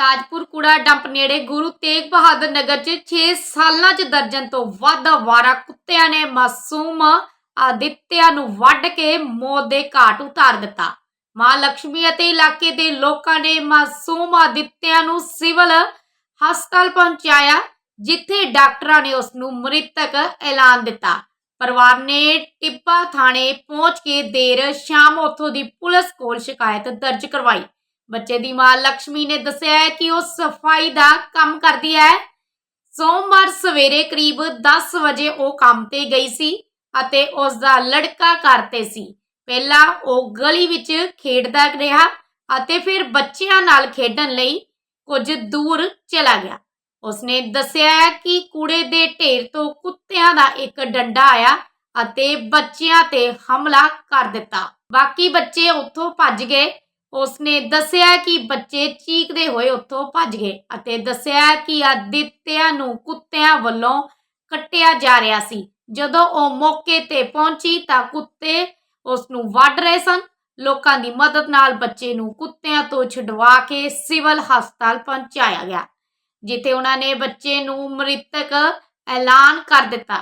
ਤਾਜਪੁਰ ਕੂੜਾ ਡੰਪ ਨੇੜੇ ਗੁਰੂ ਤੇਗ ਬਹਾਦਰ ਨਗਰ 'ਚ 6 ਸਾਲਾਂ 'ਚ ਦਰਜਨ ਤੋਂ ਵੱਧ ਵਾਰਾ ਕੁੱਤਿਆਂ ਨੇ ਮਾਸੂਮ ਆਦਿੱਤਿਆ ਨੂੰ ਵੱਢ ਕੇ ਮੌਤ ਦੇ ਘਾਟ ਉਤਾਰ ਦਿੱਤਾ। ਮਾਂ ਲక్ష్ਮੀ ਅਤੇ ਇਲਾਕੇ ਦੇ ਲੋਕਾਂ ਨੇ ਮਾਸੂਮ ਆਦਿੱਤਿਆ ਨੂੰ ਸਿਵਲ ਹਸਪਤਾਲ ਪਹੁੰਚਾਇਆ, ਜਿੱਥੇ ਡਾਕਟਰਾਂ ਨੇ ਉਸ ਨੂੰ ਮ੍ਰਿਤਕ ਐਲਾਨ ਦਿੱਤਾ। ਪਰਿਵਾਰ ਨੇ ਟਿੱਬਾ ਥਾਣੇ ਪਹੁੰਚ ਕੇ ਦੇਰ ਸ਼ਾਮ ਉਥੋਂ ਦੀ ਪੁਲਿਸ ਕੋਲ ਸ਼ਿਕਾਇਤ ਦਰਜ ਕਰਵਾਈ। ਬੱਚੇ ਦੀ ਮਾਂ ਲక్ష్ਮੀ ਨੇ ਦੱਸਿਆ ਹੈ ਕਿ ਉਹ ਸਫ਼ਾਈ ਦਾ ਕੰਮ ਕਰਦੀ ਹੈ। ਸੋਮਵਾਰ ਸਵੇਰੇ ਕਰੀਬ 10 ਵਜੇ ਉਹ ਕੰਮ ਤੇ ਗਈ ਸੀ ਅਤੇ ਉਸ ਦਾ ਲੜਕਾ ਘਰ ਤੇ ਸੀ। ਪਹਿਲਾਂ ਉਹ ਗਲੀ ਵਿੱਚ ਖੇਡਦਾ ਰਿਹਾ ਅਤੇ ਫਿਰ ਬੱਚਿਆਂ ਨਾਲ ਖੇਡਣ ਲਈ ਕੁਝ ਦੂਰ ਚਲਾ ਗਿਆ। ਉਸਨੇ ਦੱਸਿਆ ਹੈ ਕਿ ਕੂੜੇ ਦੇ ਢੇਰ ਤੋਂ ਕੁੱਤਿਆਂ ਦਾ ਇੱਕ ਡੰਡਾ ਆਇਆ ਅਤੇ ਬੱਚਿਆਂ ਤੇ ਹਮਲਾ ਕਰ ਦਿੱਤਾ। ਬਾਕੀ ਬੱਚੇ ਉੱਥੋਂ ਭੱਜ ਗਏ ਉਸਨੇ ਦੱਸਿਆ ਕਿ ਬੱਚੇ ਚੀਕਦੇ ਹੋਏ ਉੱਥੋਂ ਭੱਜ ਗਏ ਅਤੇ ਦੱਸਿਆ ਕਿ ਆਦਿੱਤਿਆ ਨੂੰ ਕੁੱਤਿਆਂ ਵੱਲੋਂ ਕੱਟਿਆ ਜਾ ਰਿਹਾ ਸੀ। ਜਦੋਂ ਉਹ ਮੌਕੇ ਤੇ ਪਹੁੰਚੀ ਤਾਂ ਕੁੱਤੇ ਉਸ ਨੂੰ ਵੱਢ ਰਹੇ ਸਨ। ਲੋਕਾਂ ਦੀ ਮਦਦ ਨਾਲ ਬੱਚੇ ਨੂੰ ਕੁੱਤਿਆਂ ਤੋਂ ਛਡਵਾ ਕੇ ਸਿਵਲ ਹਸਪਤਾਲ ਪਹੁੰਚਾਇਆ ਗਿਆ, ਜਿੱਥੇ ਉਹਨਾਂ ਨੇ ਬੱਚੇ ਨੂੰ ਮ੍ਰਿਤਕ ਐਲਾਨ ਕਰ ਦਿੱਤਾ।